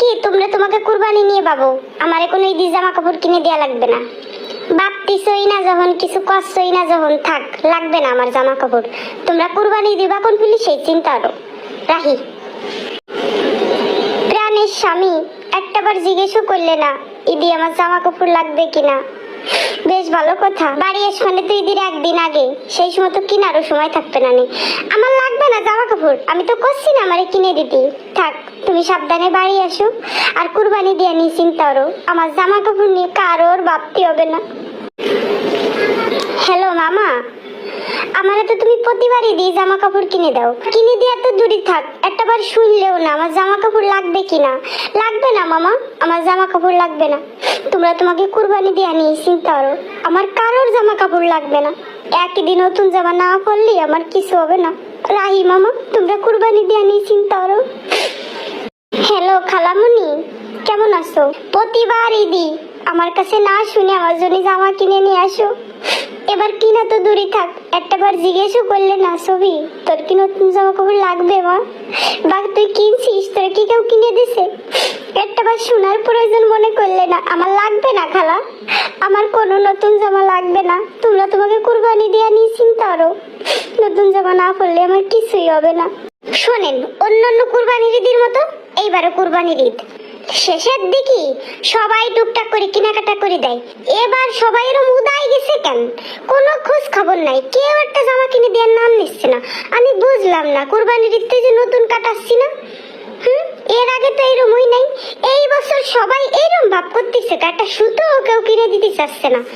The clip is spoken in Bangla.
কি? তোমরা তোমাকে কুরবানি নিয়ে পাবো আমারে কোনো ঈদি জামা কাপড় কিনে দেয়া লাগবে না। বাপতিসই না যখন, কিছু করছই না যখন, থাক, লাগবে না আমার জামা কাপড় তোমরা কুরবানি দিবা কোন ফিলি সেই চিন্তা আরও। রাহি। প্রাণের স্বামী একটাবার জিজ্ঞেসও করলে না ইদি আমার জামা কাপড় লাগবে কিনা বেশ ভালো কথা। বাড়ি এস মানে তুই দিন একদিন আগে, সেই সময় তো কিনারও সময় থাকবে না নে। আমার লাগবে না আমি তো করছি না আমারে কিনে দিতি। থাক, তুমি সাবধানে বাড়ি আসো। আর কুরবানি দিয়ে নি চিন্তা করো। আমার জামা কাপড় নিয়ে কারোর ভাবতে হবে না। হ্যালো, মামা। আমারে তো তুমি প্রতিবারই দিই জামা কাপড় কিনে দাও। কিনে দিয়ে তো দূরে থাক। একটাবার শুনলেও না আমার জামা কাপড় লাগবে কিনা লাগবে না, মামা। আমার জামা কাপড় লাগবে না। তোমরা তোমাকে কুরবানি দিয়ে নিয়ে চিন্তা করো। আমার কারোর জামা কাপড় লাগবে না। একই দিন নতুন জামা না পরলে আমার কিছু হবে না। রাহি মামা, তোমরা কুরবানি দিয়ে নিয়ে চিন্তা করো। হ্যালো, খালামুনি, কেমন আছো? প্রতিবার ঈদি, আমার কাছে না শুনে আমার জন্য জামা কিনে নিয়ে আসো। এবার কিনা তো দূরে থাক, একটাবার জিজ্ঞেসও করলে না ছবি। তোর কি নতুন জামা কাপড় লাগবে, মা? বা তুই কিনছিস? তোর কি কেউ কিনে দিছে? একটাবার শোনার প্রয়োজন মনে করলে না, আমার লাগবে না, খালা। আমার কোনো নতুন জামা লাগবে না। তোমরা তোমাকে কুরবানি দিয়ে নিয়ে চিন্তা করো। নতুন জামা না পরলে আমার কিছুই হবে না। শোনেন, অন্যান্য কুরবানির ঈদের মতো এইবারও কুরবানির ঈদ। শেষের দিকে সবাই টুকটাক করে কেনাকাটা করে দেয়। এবার সবাই এরম উদায় গেছে কেন? কোনো খোঁজ খবর নাই। কেউ একটা জামা কিনে দেওয়ার নাম নিচ্ছে না। আমি বুঝলাম না, কুরবানির ঈদতে যে নতুন কাটাচ্ছি না। হুম? এর আগে তো এরমই নাই। এই বছর সবাই এরম ভাব করতেছে একটা সুতো কেউ কিনে দিতে চাচ্ছে না।